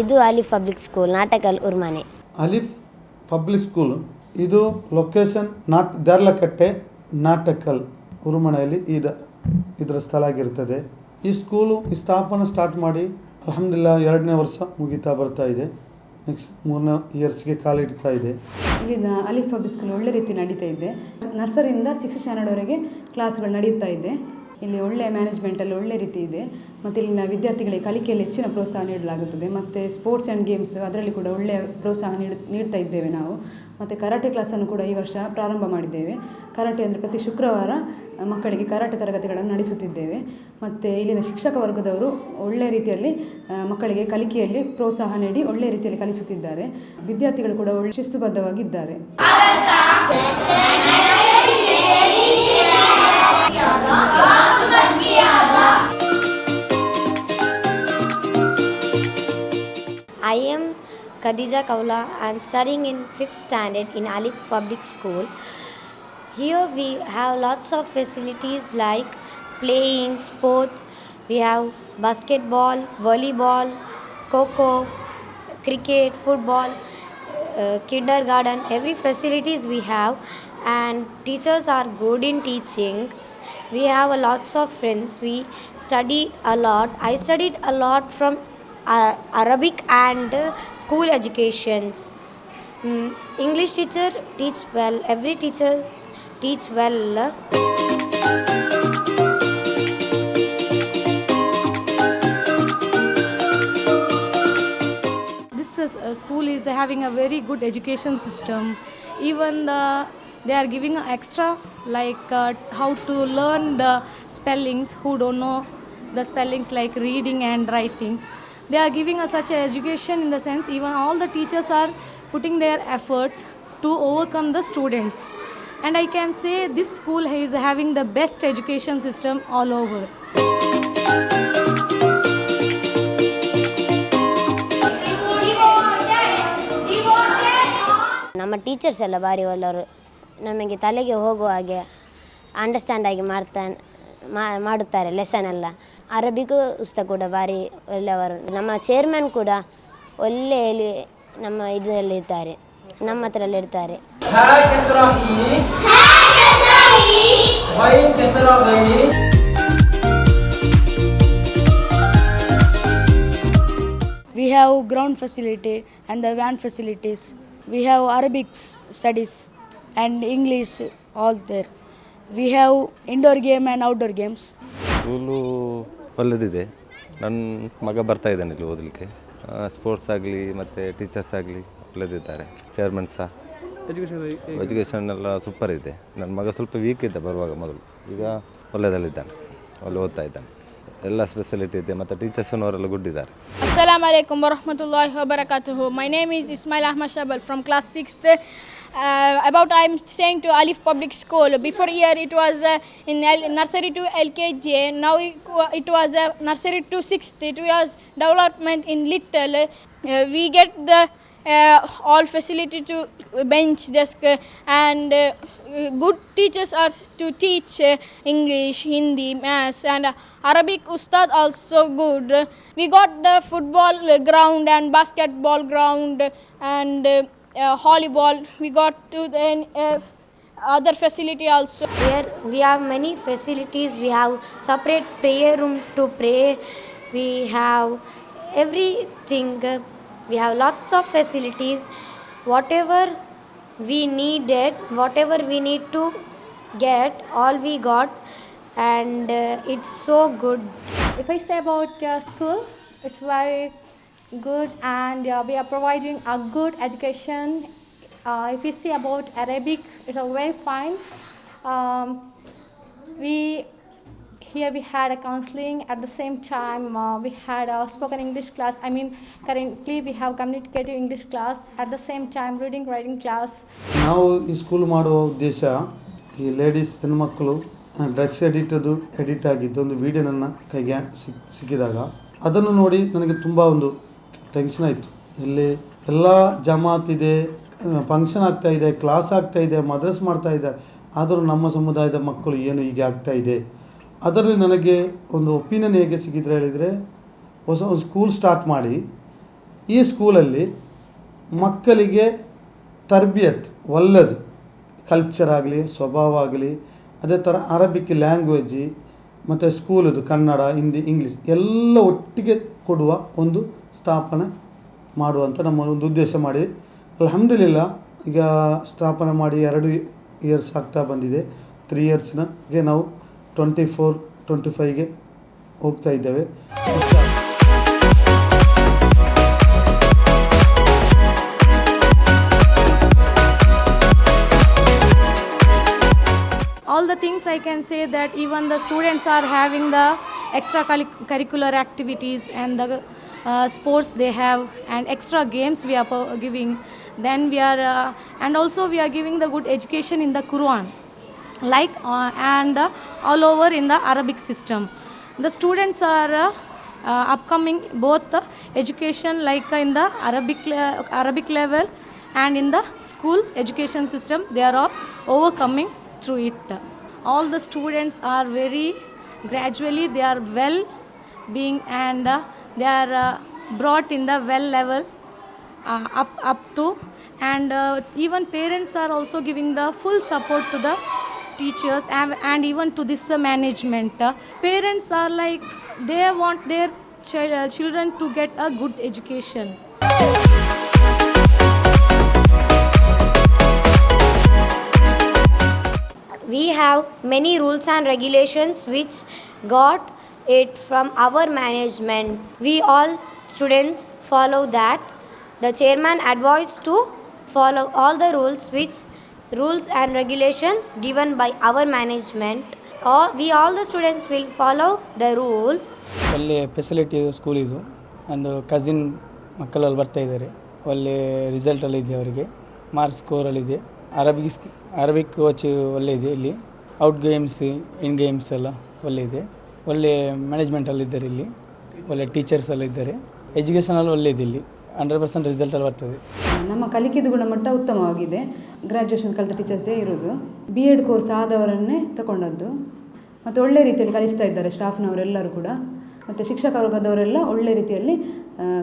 ಇದು Alif public school Natekal Urmane. Alif public school ಇದು location ನಾಟ್ ದರ್ಲಕಟ್ಟೆ ನಾಟಕಲ್ ಉರುಮಣೆಯಲ್ಲಿ ಇದು ಇದರ ಸ್ಥಳ ಆಗಿರ್ತದೆ. ಈ ಸ್ಕೂಲು ಈ ಸ್ಥಾಪನೆ ಸ್ಟಾರ್ಟ್ ಮಾಡಿ ಅಲ್ಹಮ್ದುಲಿಲ್ಲ ಎರಡನೇ ವರ್ಷ ಮುಗಿತಾ ಬರ್ತಾ ಇದೆ. ನೆಕ್ಸ್ಟ್ ಮೂರನೇ ಇಯರ್ಸ್ಗೆ ಕಾಲಿಡ್ತಾ ಇದೆ. ಇಲ್ಲಿನ ಅಲಿಫ್ ಪಬ್ಲಿಕ್ ಸ್ಕೂಲ್ ಒಳ್ಳೆ ರೀತಿ ನಡೀತಾ ಇದೆ. ನರ್ಸರಿಯಿಂದ ಸಿಕ್ಸ್ ಸ್ಟ್ಯಾಂಡರ್ಡ್ವರೆಗೆ ಕ್ಲಾಸ್ಗಳು ನಡೀತಾ ಇದೆ. ಇಲ್ಲಿ ಒಳ್ಳೆಯ ಮ್ಯಾನೇಜ್ಮೆಂಟಲ್ಲಿ ಒಳ್ಳೆ ರೀತಿ ಇದೆ. ಮತ್ತು ಇಲ್ಲಿನ ವಿದ್ಯಾರ್ಥಿಗಳಿಗೆ ಕಲಿಕೆಯಲ್ಲಿ ಹೆಚ್ಚಿನ ಪ್ರೋತ್ಸಾಹ ನೀಡಲಾಗುತ್ತದೆ. ಮತ್ತು ಸ್ಪೋರ್ಟ್ಸ್ ಆ್ಯಂಡ್ ಗೇಮ್ಸ್ ಅದರಲ್ಲಿ ಕೂಡ ಒಳ್ಳೆಯ ಪ್ರೋತ್ಸಾಹ ನೀಡು, ನೀಡ್ತಾ ಇದ್ದೇವೆ ನಾವು. ಮತ್ತು ಕರಾಟೆ ಕ್ಲಾಸನ್ನು ಕೂಡ ಈ ವರ್ಷ ಪ್ರಾರಂಭ ಮಾಡಿದ್ದೇವೆ. ಕರಾಟೆ ಅಂದರೆ ಪ್ರತಿ ಶುಕ್ರವಾರ ಮಕ್ಕಳಿಗೆ ಕರಾಟೆ ತರಗತಿಗಳನ್ನು ನಡೆಸುತ್ತಿದ್ದೇವೆ. ಮತ್ತು ಇಲ್ಲಿನ ಶಿಕ್ಷಕ ವರ್ಗದವರು ಒಳ್ಳೆಯ ರೀತಿಯಲ್ಲಿ ಮಕ್ಕಳಿಗೆ ಕಲಿಕೆಯಲ್ಲಿ ಪ್ರೋತ್ಸಾಹ ನೀಡಿ ಒಳ್ಳೆಯ ರೀತಿಯಲ್ಲಿ ಕಲಿಸುತ್ತಿದ್ದಾರೆ. ವಿದ್ಯಾರ್ಥಿಗಳು ಕೂಡ ಒಳ್ಳೆ ಶಿಸ್ತುಬದ್ಧವಾಗಿದ್ದಾರೆ. Khadija Kaula. I am studying in 5th standard in Alif Public School. Here we have lots of facilities like playing sports. We have basketball, volleyball, coco, cricket, football, uh, kindergarten. Every facilities we have, and teachers are good in teaching. We have a lots of friends. We study a lot. I studied a lot from Arabic and uh, school educations. Mm, English teacher teach well. Every teacher teach well. this is, uh, school is having a very good education system even the, they are giving extra like uh, how to learn the spellings who don't know the spellings like reading and writing they are giving us such a education in the sense even all the teachers are putting their efforts to overcome the students and i can say this school is having the best education system all over ನಮ್ಮ teachers ಎಲ್ಲ ಭಾರಿ ಒಳ್ಳೆಯವರು ನಮಗೆ ತಲೆಗೆ ಹೋಗುವ ಹಾಗೆ understand ಆಗಿ ಮಾಡ್ತಾ ಮಾಡುತ್ತಾರೆ ಲೆಸನ್ ಎಲ್ಲ ಅರಬಿಗೂ ಉಸ್ತ ಕೂಡ ಭಾರಿ ಒಳ್ಳೆಯವರು ನಮ್ಮ ಚೇರ್ಮನ್ ಕೂಡ ಒಳ್ಳೆಯಲ್ಲಿ ನಮ್ಮ ಇದರಲ್ಲಿ ಇರ್ತಾರೆ ನಮ್ಮ ಹತ್ರ ಇರ್ತಾರೆ we have ground facility and the van facilities we have Arabic studies and English all there we have indoor game and outdoor games Zulu ಒಳ್ಳೆದಿದೆ. ನನ್ನ ಮಗ ಬರ್ತಾ ಇದ್ದಾನೆ ಇಲ್ಲಿ ಓದಲಿಕ್ಕೆ. ಸ್ಪೋರ್ಟ್ಸ್ ಆಗಲಿ ಮತ್ತು ಟೀಚರ್ಸ್ ಆಗಲಿ ಒಳ್ಳೆದಿದ್ದಾರೆ. ಚೇರ್ಮನ್ ಸಹ. ಎಜುಕೇಷನ್ ಎಲ್ಲ ಸೂಪರ್ ಇದೆ. ನನ್ನ ಮಗ ಸ್ವಲ್ಪ ವೀಕ್ ಇದ್ದ ಬರುವಾಗ ಮೊದಲು. ಈಗ ಒಳ್ಳೆದಲ್ಲಿದ್ದಾನೆ. ಒಳ್ಳೆ ಓದ್ತಾ ಇದ್ದಾನೆ. ಎಲ್ಲ ಸ್ಪೆಸಿಲಿಟಿ ಇದೆ ಮತ್ತು ಟೀಚರ್ಸ್ನವರೆಲ್ಲ ಗುಡ್ ಇದ್ದಾರೆ Assalamu ವರಹಮತುಲ್ಲಾಹಿ ವಬರಕಾತುಹು my name is Ismail Ahmed Shabal from class sixth 6th. Uh, about I am saying to Alif Public School. Before year it was uh, in L- nursery to LKG. Now it, was uh, nursery to 6th. It was development in little. Uh, we get the uh, all facility to bench desk uh, and uh, good teachers are to teach uh, English, Hindi, Maths and uh, Arabic Ustad also good. We got the football ground and basketball ground and uh, uh, volleyball. We got to the uh, other facility also. Here we have many facilities. We have separate prayer room to pray. We have everything. We have lots of facilities. Whatever we needed, whatever we need to get, all we got, and uh, it's so good. If I say about uh, school, it's very good and uh, we are providing a good education. Uh, if we see about Arabic, it's a very fine. Um, we here we had a counseling at the same time uh, we had a spoken english class i mean currently we have communicative english class at the same time reading writing class ನಾವು ಈ school ಮಾಡುವ ಉದ್ದೇಶ ಈ ladies ಹೆಣ್ಮಕ್ಕಳು drugs ಅದು edit ಆಗಿದ್ದು ಒಂದು video ನನ್ನ ಕೈಗೆ ಸಿಕ್ ಸಿಕ್ಕಿದಾಗ ಅದನ್ನು ನೋಡಿ ನನಗೆ ತುಂಬ ಒಂದು ಟೆನ್ಷನ್ ಆಯಿತು. ಇಲ್ಲಿ ಎಲ್ಲ ಇದೆ ಫಂಕ್ಷನ್ ಆಗ್ತಾ ಇದೆ ಕ್ಲಾಸ್ ಆಗ್ತಾ ಇದೆ, ಮದ್ರಸ್ ಮಾಡ್ತಾ ಇದ್ದಾರೆ. ಆದರೂ ನಮ್ಮ ಸಮುದಾಯದ ಮಕ್ಕಳು ಏನು ಹೀಗೆ ಇದೆ? ಅದರಲ್ಲಿ ನನಗೆ ಒಂದು ಒಪಿನಿಯನ್ ಹೇಗೆ ಸಿಕ್ಕಿದ್ರೆ ಹೇಳಿದರೆ, ಹೊಸ ಒಂದು ಸ್ಕೂಲ್ ಸ್ಟಾರ್ಟ್ ಮಾಡಿ. ಈ ಸ್ಕೂಲಲ್ಲಿ ಮಕ್ಕಳಿಗೆ ತರ್ಬಿಯತ್ ಒಳ್ಳೆಯದು ಕಲ್ಚರ್ ಆಗಲಿ, ಸ್ವಭಾವ ಆಗಲಿ, ಅದೇ ಥರ ಅರಬಿಕ್ ಲ್ಯಾಂಗ್ವೇಜಿ ಮತ್ತು ಸ್ಕೂಲದು ಕನ್ನಡ, ಹಿಂದಿ ಇಂಗ್ಲೀಷ್ ಎಲ್ಲ ಒಟ್ಟಿಗೆ ಕೊಡುವ ಒಂದು ಸ್ಥಾಪನೆ ಮಾಡುವಂಥ ನಮ್ಮ ಒಂದು ಉದ್ದೇಶ ಮಾಡಿ ಅಲ್ಹಮ್ದುಲಿಲ್ಲ ಈಗ ಸ್ಥಾಪನೆ ಮಾಡಿ ಎರಡು ಇಯರ್ಸ್ ಆಗ್ತಾ ಬಂದಿದೆ ತ್ರೀ ಇಯರ್ಸ್ನಾಗೆ ನಾವು ಟ್ವೆಂಟಿ ಫೋರ್ ಟ್ವೆಂಟಿ ಫೈವ್ಗೆ ಹೋಗ್ತಾ ಇದ್ದೇವೆ all the things I can say that even the students are having the extra curricular activities and the uh, sports they have and extra games we are giving. Then we are uh, and also we are giving the good education in the Quran, like uh, and uh, all over in the Arabic system. The students are. Uh, uh, upcoming both education like in the Arabic Arabic level and in the school education system they are all overcoming through it all the students are very gradually they are well being and uh, they are uh, brought in the well level uh, up up to and uh, even parents are also giving the full support to the teachers and, and even to this uh, management. Uh, parents are like they want their chi- uh, children to get a good education. We have many rules and regulations which got it from our management we all students follow that the chairman advised to follow all the rules which rules and regulations given by our management All, we all the students will follow the rules ಅಲ್ಲಿ facility school ಇದು ನಂದು cousin ಮಕ್ಕಳಲ್ಲಿ ಬರ್ತಾ ಇದ್ದಾರೆ ಒಳ್ಳೆ ರಿಸಲ್ಟಲ್ಲಿ ಇದೆ ಅವರಿಗೆ ಮಾರ್ಕ್ಸ್ ಸ್ಕೋರಲ್ಲಿದೆ ಅರಬಿಕ್ ಅರಬಿಕ್ ಕೋಚ್ ಒಳ್ಳೆ ಇದೆ ಇಲ್ಲಿ ಔಟ್ ಗೇಮ್ಸ್ ಇನ್ ಗೇಮ್ಸ್ ಎಲ್ಲ ಒಳ್ಳೆ ಇದೆ ಒಳ್ಳೆ ಮ್ಯಾನೇಜ್ಮೆಂಟಲ್ಲಿದ್ದಾರೆ ಇಲ್ಲಿ. ಒಳ್ಳೆ ಟೀಚರ್ಸ್ ಎಲ್ಲ ಇದ್ದಾರೆ. ಎಜುಕೇಷನಲ್ಲಿ ಒಳ್ಳೆ ಇದೆ ಇಲ್ಲಿ. ಹಂಡ್ರೆಡ್ ಪರ್ಸೆಂಟ್ ರಿಸಲ್ಟಲ್ಲಿ ಬರ್ತದೆ. ನಮ್ಮ ಕಲಿಕೆದು ಗುಣಮಟ್ಟ ಉತ್ತಮವಾಗಿದೆ. ಗ್ರ್ಯಾಜುಯೇಷನ್ ಕಲಿತ ಟೀಚರ್ಸೇ ಇರೋದು. ಬಿ ಎಡ್ ಕೋರ್ಸ್ ಆದವರನ್ನೇ ತಗೊಂಡದ್ದು ಮತ್ತು ಒಳ್ಳೆ ರೀತಿಯಲ್ಲಿ ಕಲಿಸ್ತಾ ಇದ್ದಾರೆ ಸ್ಟಾಫ್ನವರೆಲ್ಲರೂ ಕೂಡ. ಮತ್ತು ಶಿಕ್ಷಕ ವರ್ಗದವರೆಲ್ಲ ಒಳ್ಳೆ ರೀತಿಯಲ್ಲಿ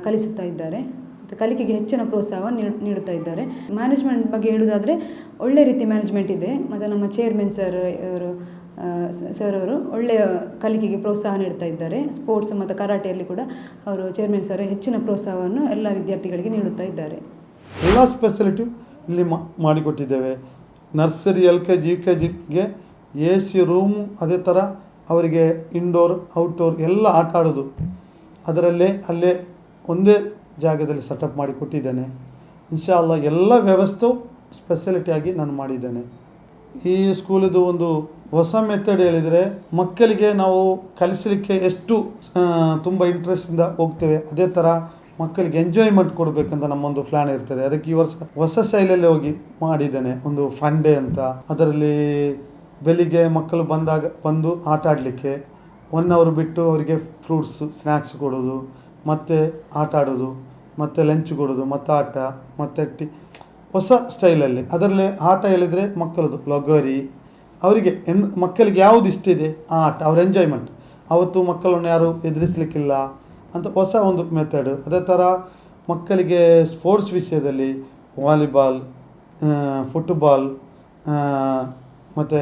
ಕಲಿಸುತ್ತಾ ಇದ್ದಾರೆ. ಮತ್ತು ಕಲಿಕೆಗೆ ಹೆಚ್ಚಿನ ಪ್ರೋತ್ಸಾಹ ನೀಡು ನೀಡುತ್ತಾ ಇದ್ದಾರೆ. ಮ್ಯಾನೇಜ್ಮೆಂಟ್ ಬಗ್ಗೆ ಹೇಳುವುದಾದರೆ ಒಳ್ಳೆ ರೀತಿ ಮ್ಯಾನೇಜ್ಮೆಂಟ್ ಇದೆ. ಮತ್ತು ನಮ್ಮ ಚೇರ್ಮನ್ ಸರ್ ಇವರು ಸರ್ ಅವರು ಒಳ್ಳೆಯ ಕಲಿಕೆಗೆ ಪ್ರೋತ್ಸಾಹ ನೀಡ್ತಾ ಇದ್ದಾರೆ. ಸ್ಪೋರ್ಟ್ಸ್ ಮತ್ತು ಕರಾಟೆಯಲ್ಲಿ ಕೂಡ ಅವರು ಚೇರ್ಮನ್ ಸರ್ ಹೆಚ್ಚಿನ ಪ್ರೋತ್ಸಾಹವನ್ನು ಎಲ್ಲ ವಿದ್ಯಾರ್ಥಿಗಳಿಗೆ ನೀಡುತ್ತಾ ಇದ್ದಾರೆ. ಎಲ್ಲ ಸ್ಪೆಷಲಿಟಿ ಇಲ್ಲಿ ಮಾಡಿಕೊಟ್ಟಿದ್ದೇವೆ. Nursery L K G U K ಜಿಗೆ ಎ ಸಿ ರೂಮು ಅದೇ ಥರ ಅವರಿಗೆ ಇಂಡೋರ್ ಔಟ್ಡೋರ್ ಎಲ್ಲ ಆಟ ಆಡೋದು. ಅದರಲ್ಲೇ ಅಲ್ಲೇ ಒಂದೇ ಜಾಗದಲ್ಲಿ ಸೆಟಪ್ ಮಾಡಿ ಕೊಟ್ಟಿದ್ದೇನೆ ಇನ್ಶಾ ಅಲ್ಲ ಎಲ್ಲ ವ್ಯವಸ್ಥೆ ಸ್ಪೆಷಲಿಟಿಯಾಗಿ ನಾನು ಮಾಡಿದ್ದೇನೆ. ಈ ಸ್ಕೂಲಿದು ಒಂದು ಹೊಸ ಮೆಥಡ್ ಹೇಳಿದರೆ ಮಕ್ಕಳಿಗೆ ನಾವು ಕಲಿಸಲಿಕ್ಕೆ ಎಷ್ಟು ತುಂಬ ಇಂಟ್ರೆಸ್ಟಿಂದ ಹೋಗ್ತೇವೆ, ಅದೇ ಥರ ಮಕ್ಕಳಿಗೆ ಎಂಜಾಯ್ಮೆಂಟ್ ಕೊಡಬೇಕಂತ ನಮ್ಮೊಂದು ಪ್ಲ್ಯಾನ್ ಇರ್ತದೆ. ಅದಕ್ಕೆ ಈ ವರ್ಷ ಹೊಸ ಶೈಲಿಯಲ್ಲಿ ಹೋಗಿ ಮಾಡಿದ್ದೇನೆ. ಒಂದು ಫನ್ ಡೇ ಅಂತ. ಅದರಲ್ಲಿ ಬೆಳಿಗ್ಗೆ ಮಕ್ಕಳು ಬಂದಾಗ, ಬಂದು ಆಟ ಆಡಲಿಕ್ಕೆ ಒನ್ ಅವರ್ ಬಿಟ್ಟು ಅವರಿಗೆ ಫ್ರೂಟ್ಸು ಸ್ನ್ಯಾಕ್ಸ್ ಕೊಡೋದು, ಮತ್ತು ಆಟ ಆಡೋದು, ಮತ್ತು ಲಂಚ್ ಕೊಡೋದು, ಮತ್ತು ಆಟ, ಮತ್ತು ಟಿ ಹೊಸ ಸ್ಟೈಲಲ್ಲಿ. ಅದರಲ್ಲಿ ಆಟ ಹೇಳಿದರೆ ಮಕ್ಕಳದು, ಲಗೋರಿ. ಅವರಿಗೆ ಹೆಣ್ಣು ಮಕ್ಕಳಿಗೆ ಯಾವುದು ಇಷ್ಟ ಇದೆ? ಆ ಆಟ, ಅವ್ರ ಎಂಜಾಯ್ಮೆಂಟ್ ಅವತ್ತು ಮಕ್ಕಳನ್ನು ಯಾರು ಎದುರಿಸಲಿಕ್ಕಿಲ್ಲ ಅಂತ ಹೊಸ ಒಂದು ಮೆಥಡ್ ಅದೇ ಥರ ಮಕ್ಕಳಿಗೆ ಸ್ಪೋರ್ಟ್ಸ್ ವಿಷಯದಲ್ಲಿ ವಾಲಿಬಾಲ್ ಫುಟ್ಬಾಲ್ ಮತ್ತು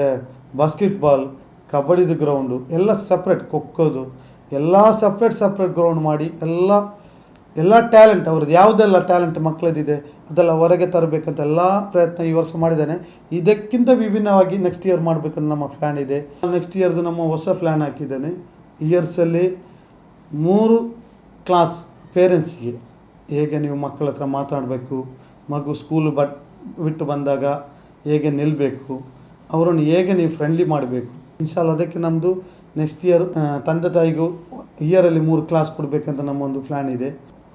ಬಾಸ್ಕೆಟ್ಬಾಲ್ ಕಬಡ್ಡಿದು ಗ್ರೌಂಡು ಎಲ್ಲ ಸಪ್ರೇಟ್ ಖೋಖೋದು. ಎಲ್ಲ ಸಪ್ರೇಟ್ ಸಪ್ರೇಟ್ ಗ್ರೌಂಡ್ ಮಾಡಿ ಎಲ್ಲ ಎಲ್ಲ ಟ್ಯಾಲೆಂಟ್ ಅವ್ರದ್ದು, ಯಾವುದೆಲ್ಲ ಟ್ಯಾಲೆಂಟ್ ಮಕ್ಕಳದಿದೆ ಅದೆಲ್ಲ ಹೊರಗೆ ತರಬೇಕಂತ ಎಲ್ಲ ಪ್ರಯತ್ನ ಈ ವರ್ಷ ಮಾಡಿದ್ದಾನೆ. ಇದಕ್ಕಿಂತ ವಿಭಿನ್ನವಾಗಿ ನೆಕ್ಸ್ಟ್ ಇಯರ್ ಮಾಡಬೇಕಂತ ನಮ್ಮ ಪ್ಲ್ಯಾನ್ ಇದೆ. ನೆಕ್ಸ್ಟ್ ಇಯರ್ದು ನಮ್ಮ ಹೊಸ ಪ್ಲ್ಯಾನ್ ಹಾಕಿದ್ದೇನೆ. ಇಯರ್ಸಲ್ಲಿ ಮೂರು ಕ್ಲಾಸ್ ಪೇರೆಂಟ್ಸ್ಗೆ ಹೇಗೆ ನೀವು ಮಕ್ಕಳ ಹತ್ರ ಮಾತಾಡಬೇಕು, ಮಗು ಸ್ಕೂಲ್ ಬಟ್ ಬಿಟ್ಟು ಬಂದಾಗ ಹೇಗೆ ನಿಲ್ಲಬೇಕು ಅವರನ್ನು ಹೇಗೆ ನೀವು ಫ್ರೆಂಡ್ಲಿ ಮಾಡಬೇಕು. ಇನ್ಶಾಲ್ ಅದಕ್ಕೆ ನಮ್ಮದು ನೆಕ್ಸ್ಟ್ ಇಯರ್ ತಂದೆ ತಾಯಿಗೂ ಇಯರಲ್ಲಿ ಮೂರು ಕ್ಲಾಸ್ ಕೊಡಬೇಕಂತ ನಮ್ಮೊಂದು ಪ್ಲ್ಯಾನ್ ಇದೆ.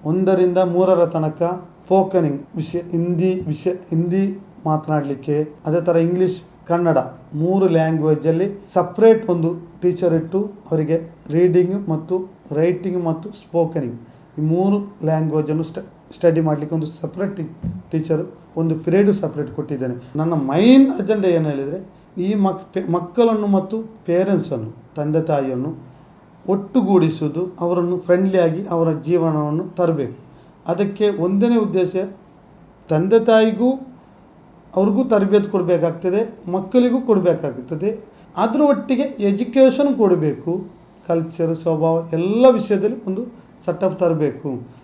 ಒಂದರಿಂದ ಮೂರರ ತನಕ ಫೋಕನಿಂಗ್ ವಿಷಯ, ಹಿಂದಿ ವಿಷಯ, ಹಿಂದಿ ಮಾತನಾಡಲಿಕ್ಕೆ, ಅದೇ ಥರ ಇಂಗ್ಲೀಷ್, ಕನ್ನಡ ಮೂರು ಲ್ಯಾಂಗ್ವೇಜಲ್ಲಿ ಸಪ್ರೇಟ್ ಒಂದು ಟೀಚರ್ ಇಟ್ಟು ಅವರಿಗೆ ರೀಡಿಂಗ್ ಮತ್ತು ರೈಟಿಂಗ್ ಮತ್ತು ಸ್ಪೋಕನಿಂಗ್ ಈ ಮೂರು ಲ್ಯಾಂಗ್ವೇಜನ್ನು ಸ್ಟ ಸ್ಟಡಿ ಮಾಡಲಿಕ್ಕೆ ಒಂದು ಸಪ್ರೇಟ್ ಟೀಚರ್ ಒಂದು ಪಿರಿಯಡು ಸಪ್ರೇಟ್ ಕೊಟ್ಟಿದ್ದೇನೆ. ನನ್ನ ಮೈನ್ ಅಜೆಂಡಾ ಏನು ಹೇಳಿದರೆ ಈ ಮಕ್, ಮಕ್ಕಳನ್ನು ಮತ್ತು ಪೇರೆಂಟ್ಸನ್ನು ತಂದೆ ತಾಯಿಯನ್ನು ಒಟ್ಟುಗೂಡಿಸುವುದು ಅವರನ್ನು ಫ್ರೆಂಡ್ಲಿಯಾಗಿ ಅವರ ಜೀವನವನ್ನು ತರಬೇಕು. ಅದಕ್ಕೆ ಒಂದನೇ ಉದ್ದೇಶ, ತಂದೆ ತಾಯಿಗೂ ಅವ್ರಿಗೂ ತರಬೇತಿ ಕೊಡಬೇಕಾಗ್ತದೆ, ಮಕ್ಕಳಿಗೂ ಕೊಡಬೇಕಾಗುತ್ತದೆ ಅದರ ಒಟ್ಟಿಗೆ ಎಜುಕೇಷನ್ ಕೊಡಬೇಕು. ಕಲ್ಚರ್ ಸ್ವಭಾವ ಎಲ್ಲ ವಿಷಯದಲ್ಲಿ ಒಂದು ಸೆಟಪ್ ತರಬೇಕು.